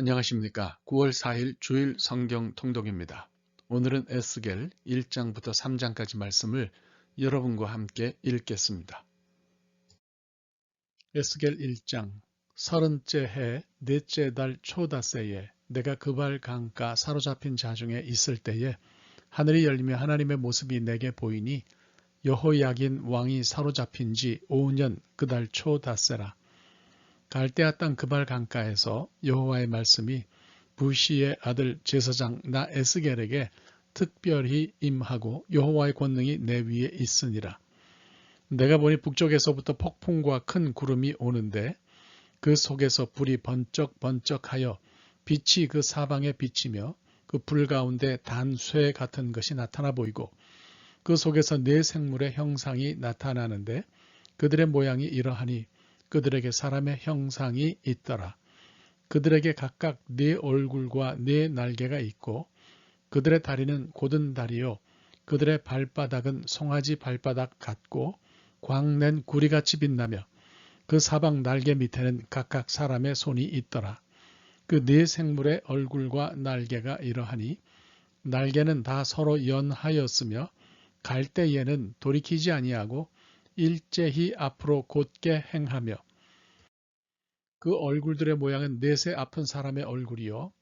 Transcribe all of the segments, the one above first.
안녕하십니까. 9월 4일 주일 성경 통독입니다. 오늘은 에스겔 1장부터 3장까지 말씀을 여러분과 함께 읽겠습니다. 에스겔 1장 서른째 해 넷째 달 초다세에 내가 그발 강가 사로잡힌 자 중에 있을 때에 하늘이 열리며 하나님의 모습이 내게 보이니 여호야긴 왕이 사로잡힌 지 5년 그달 초다세라. 갈대아 땅 그발 강가에서 여호와의 말씀이 부시의 아들 제사장 나 에스겔에게 특별히 임하고 여호와의 권능이 내 위에 있으니라. 내가 보니 북쪽에서부터 폭풍과 큰 구름이 오는데 그 속에서 불이 번쩍번쩍하여 빛이 그 사방에 비치며 그 불 가운데 단쇠 같은 것이 나타나 보이고 그 속에서 네 생물의 형상이 나타나는데 그들의 모양이 이러하니 그들에게 사람의 형상이 있더라. 그들에게 각각 네 얼굴과 네 날개가 있고 그들의 다리는 곧은 다리요 그들의 발바닥은 송아지 발바닥 같고 광낸 구리같이 빛나며 그 사방 날개 밑에는 각각 사람의 손이 있더라. 그 네 생물의 얼굴과 날개가 이러하니 날개는 다 서로 연하였으며 갈 때에는 돌이키지 아니하고 일제히 앞으로 곧게 행하며 그 얼굴들의 모양은 넷의 아픈 사람의 얼굴이요.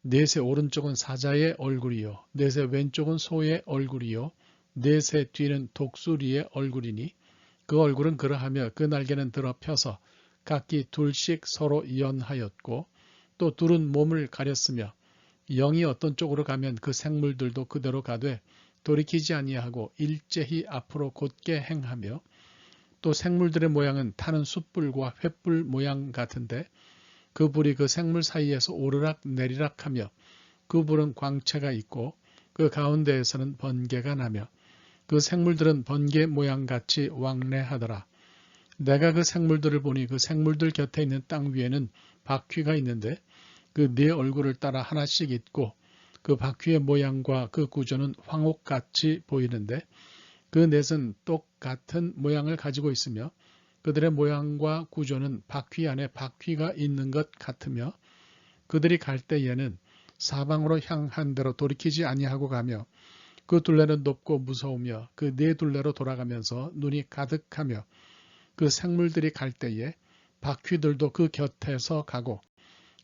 넷의 오른쪽은 사자의 얼굴이요. 넷의 왼쪽은 소의 얼굴이요. 넷의 뒤는 독수리의 얼굴이니 그 얼굴은 그러하며 그 날개는 들어 펴서 각기 둘씩 서로 연하였고 또 둘은 몸을 가렸으며 영이 어떤 쪽으로 가면 그 생물들도 그대로 가되 돌이키지 아니하고 일제히 앞으로 곧게 행하며 또 생물들의 모양은 타는 숯불과 횃불 모양 같은데 그 불이 그 생물 사이에서 오르락 내리락 하며 그 불은 광채가 있고 그 가운데에서는 번개가 나며 그 생물들은 번개 모양같이 왕래하더라. 내가 그 생물들을 보니 그 생물들 곁에 있는 땅 위에는 바퀴가 있는데 그 네 얼굴을 따라 하나씩 있고 그 바퀴의 모양과 그 구조는 황옥같이 보이는데 그 넷은 똑같은 모양을 가지고 있으며 그들의 모양과 구조는 바퀴 안에 바퀴가 있는 것 같으며 그들이 갈 때에는 사방으로 향한 대로 돌이키지 아니하고 가며 그 둘레는 높고 무서우며 그 네 둘레로 돌아가면서 눈이 가득하며 그 생물들이 갈 때에 바퀴들도 그 곁에서 가고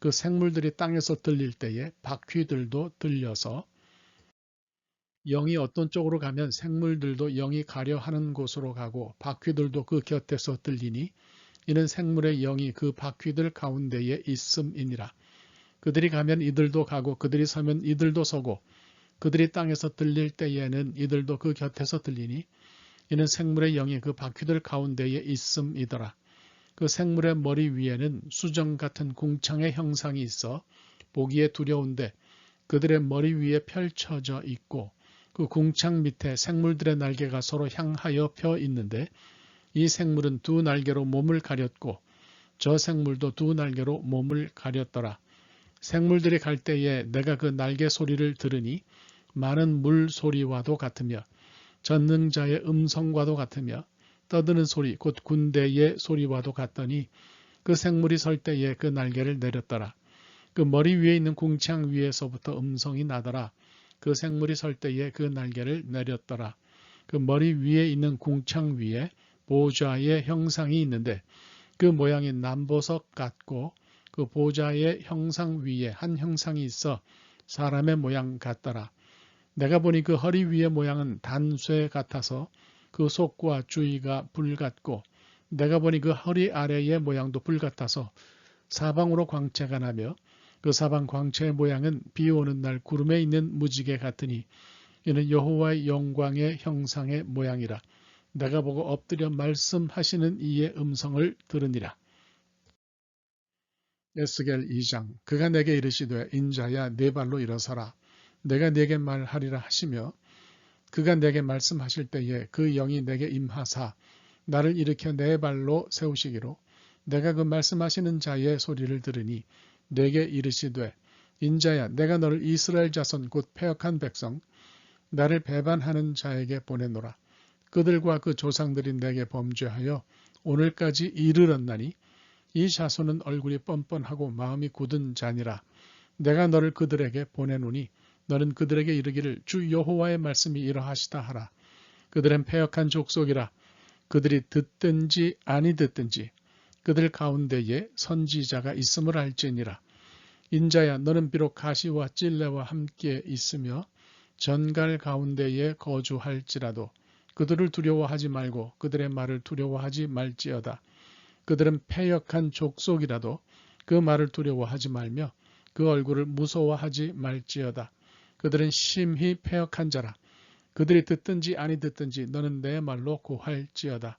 그 생물들이 땅에서 들릴 때에 바퀴들도 들려서 영이 어떤 쪽으로 가면 생물들도 영이 가려 하는 곳으로 가고 바퀴들도 그 곁에서 들리니 이는 생물의 영이 그 바퀴들 가운데에 있음이니라. 그들이 가면 이들도 가고 그들이 서면 이들도 서고 그들이 땅에서 들릴 때에는 이들도 그 곁에서 들리니 이는 생물의 영이 그 바퀴들 가운데에 있음이더라. 그 생물의 머리 위에는 수정 같은 궁창의 형상이 있어 보기에 두려운데 그들의 머리 위에 펼쳐져 있고 그 궁창 밑에 생물들의 날개가 서로 향하여 펴 있는데 이 생물은 두 날개로 몸을 가렸고 저 생물도 두 날개로 몸을 가렸더라. 생물들이 갈 때에 내가 그 날개 소리를 들으니 많은 물 소리와도 같으며 전능자의 음성과도 같으며 떠드는 소리 곧 군대의 소리와도 같더니 그 생물이 설 때에 그 날개를 내렸더라. 그 머리 위에 있는 궁창 위에서부터 음성이 나더라. 그 생물이 설 때에 그 날개를 내렸더라. 그 머리 위에 있는 궁창 위에 보좌의 형상이 있는데 그 모양이 남보석 같고 그 보좌의 형상 위에 한 형상이 있어 사람의 모양 같더라. 내가 보니 그 허리 위의 모양은 단쇠 같아서 그 속과 주위가 불 같고 내가 보니 그 허리 아래의 모양도 불 같아서 사방으로 광채가 나며 그 사방 광채의 모양은 비 오는 날 구름에 있는 무지개 같으니 이는 여호와의 영광의 형상의 모양이라. 내가 보고 엎드려 말씀하시는 이의 음성을 들으니라. 에스겔 2장 그가 내게 이르시되 인자야 네 발로 일어서라. 내가 네게 말하리라 하시며 그가 내게 말씀하실 때에 그 영이 내게 임하사 나를 일으켜 네 발로 세우시기로 내가 그 말씀하시는 자의 소리를 들으니 내게 이르시되 인자야 내가 너를 이스라엘 자손 곧 폐역한 백성 나를 배반하는 자에게 보내노라. 그들과 그 조상들이 내게 범죄하여 오늘까지 이르렀나니 이 자손은 얼굴이 뻔뻔하고 마음이 굳은 자니라. 내가 너를 그들에게 보내노니 너는 그들에게 이르기를 주 여호와의 말씀이 이러하시다 하라. 그들은 패역한 족속이라 그들이 듣든지 아니 듣든지 그들 가운데에 선지자가 있음을 알지니라. 인자야 너는 비록 가시와 찔레와 함께 있으며 전갈 가운데에 거주할지라도 그들을 두려워하지 말고 그들의 말을 두려워하지 말지어다. 그들은 패역한 족속이라도 그 말을 두려워하지 말며 그 얼굴을 무서워하지 말지어다. 그들은 심히 패역한 자라. 그들이 듣든지 아니 듣든지 너는 내 말로 고할지어다.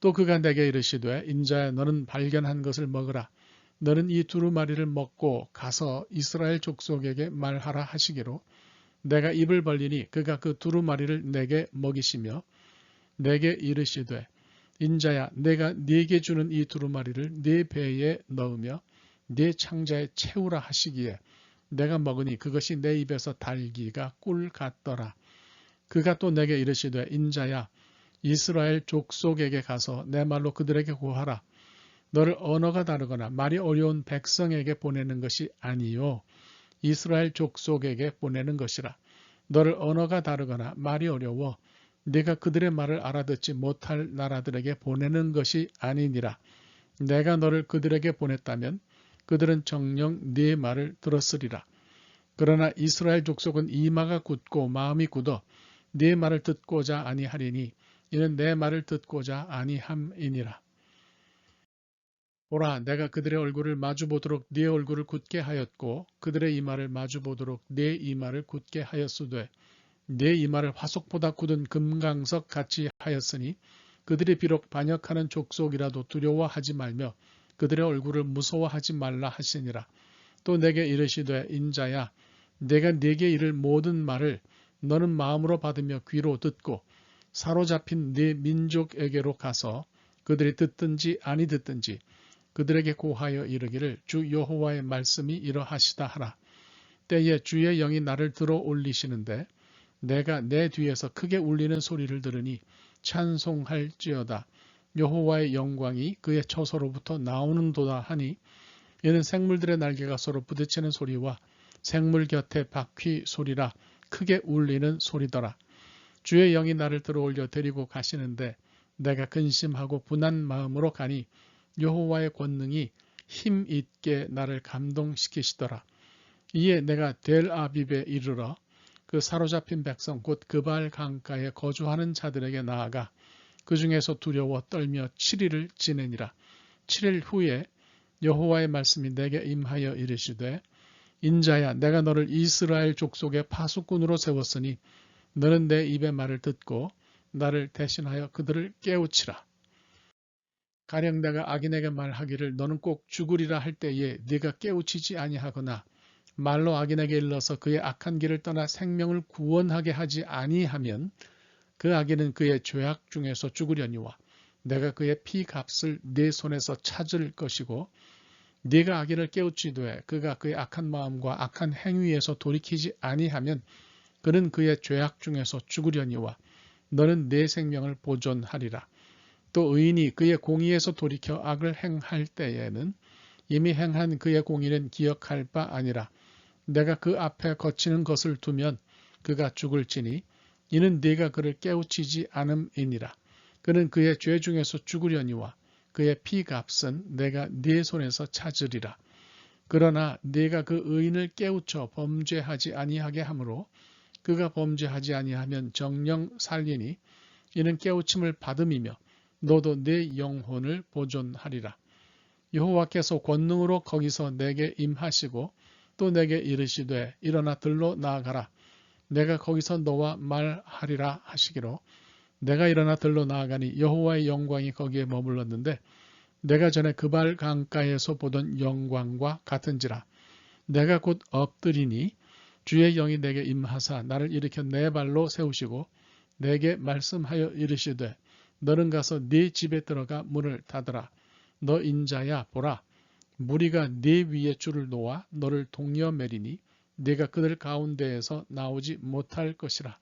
또 그가 내게 이르시되 인자야 너는 발견한 것을 먹으라. 너는 이 두루마리를 먹고 가서 이스라엘 족속에게 말하라 하시기로 내가 입을 벌리니 그가 그 두루마리를 내게 먹이시며 내게 이르시되 인자야 내가 네게 주는 이 두루마리를 네 배에 넣으며 네 창자에 채우라 하시기에 내가 먹으니 그것이 내 입에서 달기가 꿀 같더라. 그가 또 내게 이르시되 인자야 이스라엘 족속에게 가서 내 말로 그들에게 고하라. 너를 언어가 다르거나 말이 어려운 백성에게 보내는 것이 아니요 이스라엘 족속에게 보내는 것이라. 너를 언어가 다르거나 말이 어려워 네가 그들의 말을 알아듣지 못할 나라들에게 보내는 것이 아니니라. 내가 너를 그들에게 보냈다면 그들은 정령 네 말을 들었으리라. 그러나 이스라엘 족속은 이마가 굳고 마음이 굳어 네 말을 듣고자 아니하리니 이는 내 말을 듣고자 아니함이니라. 보라 내가 그들의 얼굴을 마주 보도록 네 얼굴을 굳게 하였고 그들의 이마를 마주 보도록 네 이마를 굳게 하였으되 내 이마를 화석보다 굳은 금강석 같이 하였으니 그들이 비록 반역하는 족속이라도 두려워하지 말며 그들의 얼굴을 무서워하지 말라 하시니라. 또 내게 이르시되 인자야 내가 네게 이를 모든 말을 너는 마음으로 받으며 귀로 듣고 사로잡힌 네 민족에게로 가서 그들이 듣든지 아니 듣든지 그들에게 고하여 이르기를 주 여호와의 말씀이 이러하시다 하라. 때에 주의 영이 나를 들어 올리시는데 내가 내 뒤에서 크게 울리는 소리를 들으니 찬송할지어다. 여호와의 영광이 그의 처소로부터 나오는도다 하니 이는 생물들의 날개가 서로 부딪히는 소리와 생물 곁에 바퀴 소리라 크게 울리는 소리더라. 주의 영이 나를 들어올려 데리고 가시는데 내가 근심하고 분한 마음으로 가니 여호와의 권능이 힘 있게 나를 감동시키시더라. 이에 내가 델 아비베 이르러 그 사로잡힌 백성 곧 그발 강가에 거주하는 자들에게 나아가 그 중에서 두려워 떨며 7일을 지내니라. 7일 후에 여호와의 말씀이 내게 임하여 이르시되 인자야 내가 너를 이스라엘 족속의 파수꾼으로 세웠으니 너는 내 입의 말을 듣고 나를 대신하여 그들을 깨우치라. 가령 내가 악인에게 말하기를 너는 꼭 죽으리라 할 때에 네가 깨우치지 아니하거나 말로 악인에게 일러서 그의 악한 길을 떠나 생명을 구원하게 하지 아니하면 그 악인은 그의 죄악 중에서 죽으려니와 내가 그의 피 값을 네 손에서 찾을 것이고 네가 악인을 깨우치되 그가 그의 악한 마음과 악한 행위에서 돌이키지 아니하면 그는 그의 죄악 중에서 죽으려니와 너는 네 생명을 보존하리라. 또 의인이 그의 공의에서 돌이켜 악을 행할 때에는 이미 행한 그의 공의는 기억할 바 아니라 내가 그 앞에 거치는 것을 두면 그가 죽을지니 이는 네가 그를 깨우치지 않음이니라. 그는 그의 죄 중에서 죽으려니와 그의 피값은 내가 네 손에서 찾으리라. 그러나 네가 그 의인을 깨우쳐 범죄하지 아니하게 하므로 그가 범죄하지 아니하면 정령 살리니 이는 깨우침을 받음이며 너도 내 영혼을 보존하리라. 여호와께서 권능으로 거기서 내게 임하시고 또 내게 이르시되 일어나 들로 나아가라. 내가 거기서 너와 말하리라 하시기로 내가 일어나 들로 나아가니 여호와의 영광이 거기에 머물렀는데 내가 전에 그발 강가에서 보던 영광과 같은지라 내가 곧 엎드리니 주의 영이 내게 임하사 나를 일으켜 내 발로 세우시고 내게 말씀하여 이르시되 너는 가서 네 집에 들어가 문을 닫으라. 너 인자야 보라. 무리가 네 위에 줄을 놓아 너를 동여 매리니 네가 그들 가운데에서 나오지 못할 것이라.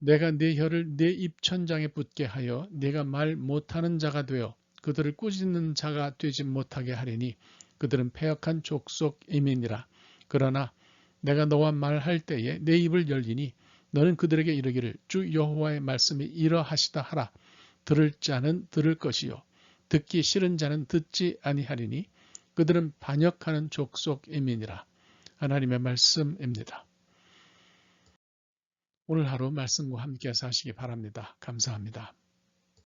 내가 네 혀를 네 입천장에 붙게 하여 네가 말 못하는 자가 되어 그들을 꾸짖는 자가 되지 못하게 하리니 그들은 패역한 족속이민이라. 그러나 내가 너와 말할 때에 내 입을 열리니 너는 그들에게 이르기를 주 여호와의 말씀이 이러하시다 하라. 들을 자는 들을 것이요 듣기 싫은 자는 듣지 아니하리니 그들은 반역하는 족속이민이라. 하나님의 말씀입니다. 오늘 하루 말씀과 함께 사시기 바랍니다. 감사합니다.